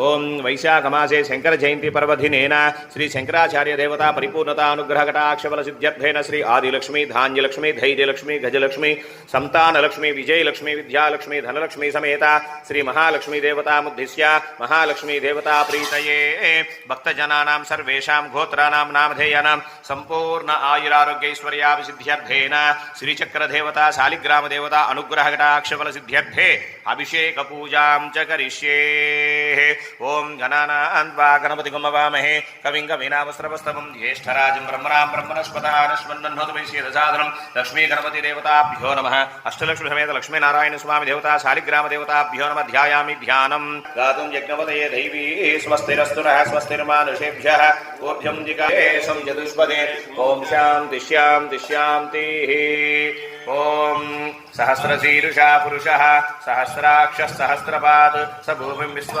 ఓం వైశాఖమాసే శంకర జయంతి పర్వధినేన శ్రీ శంకరాచార్య దేవతా పరిపూర్ణత అనుగ్రహ సిద్ధ్యర్థేన శ్రీ ఆదిలక్ష్మి ధాన్యలక్ష్మి ధైర్యలక్ష్మి గజలక్ష్మి సంతానలక్ష్మి విజయలక్ష్మి విద్యాలక్ష్మి ధనలక్ష్మి సమేత శ్రీ మహాలక్ష్మి దేవతాముద్దిశ్య మహాలక్ష్మి దేవతా ప్రీతయే. భక్తజనానాం సర్వేషాం గోత్రానాం నామధేయానాం సంపూర్ణ ఆయురారోగ్యైశ్వర్యాభిసిద్ధ్యర్థేన శ్రీచక్రదేవత శాలిగ్రామదేవత అనుగ్రహ కటాక్షబల సిద్ధ్యర్థే. అభిషేక పూజాం చ కరిష్యే. ఓం గణానాన్వా గణపతి గుమ్మవామహే కవిం కవీనావస్త్రవస్తమం జ్యేష్ఠరాజం బ్రహ్మణాం బ్రహ్మణస్పదానశ్వన్నోదమేషీదసాదనం లక్ష్మీ గణపతి దేవతాభ్యో నమ. అష్టలక్ష్మి సమేత లక్ష్మీనారాయణ స్వామి దేవతా శాలిగ్రామ దేవతాభ్యో నమ. ధ్యాయామి ధ్యానం. గాతుం యజ్ఞపతయే దైవీ స్వస్తిరస్తున స్వస్తిర్మానుషేభ్య. ఓభ్యం జిగాయే సంజదుష్పదే ఓం శాంతి శాంతి శాంతి. ఓం సహస్రశీరుషా పురుషः. సహస్రాక్ష సహస్రపాద్. స భూమిం విశ్వ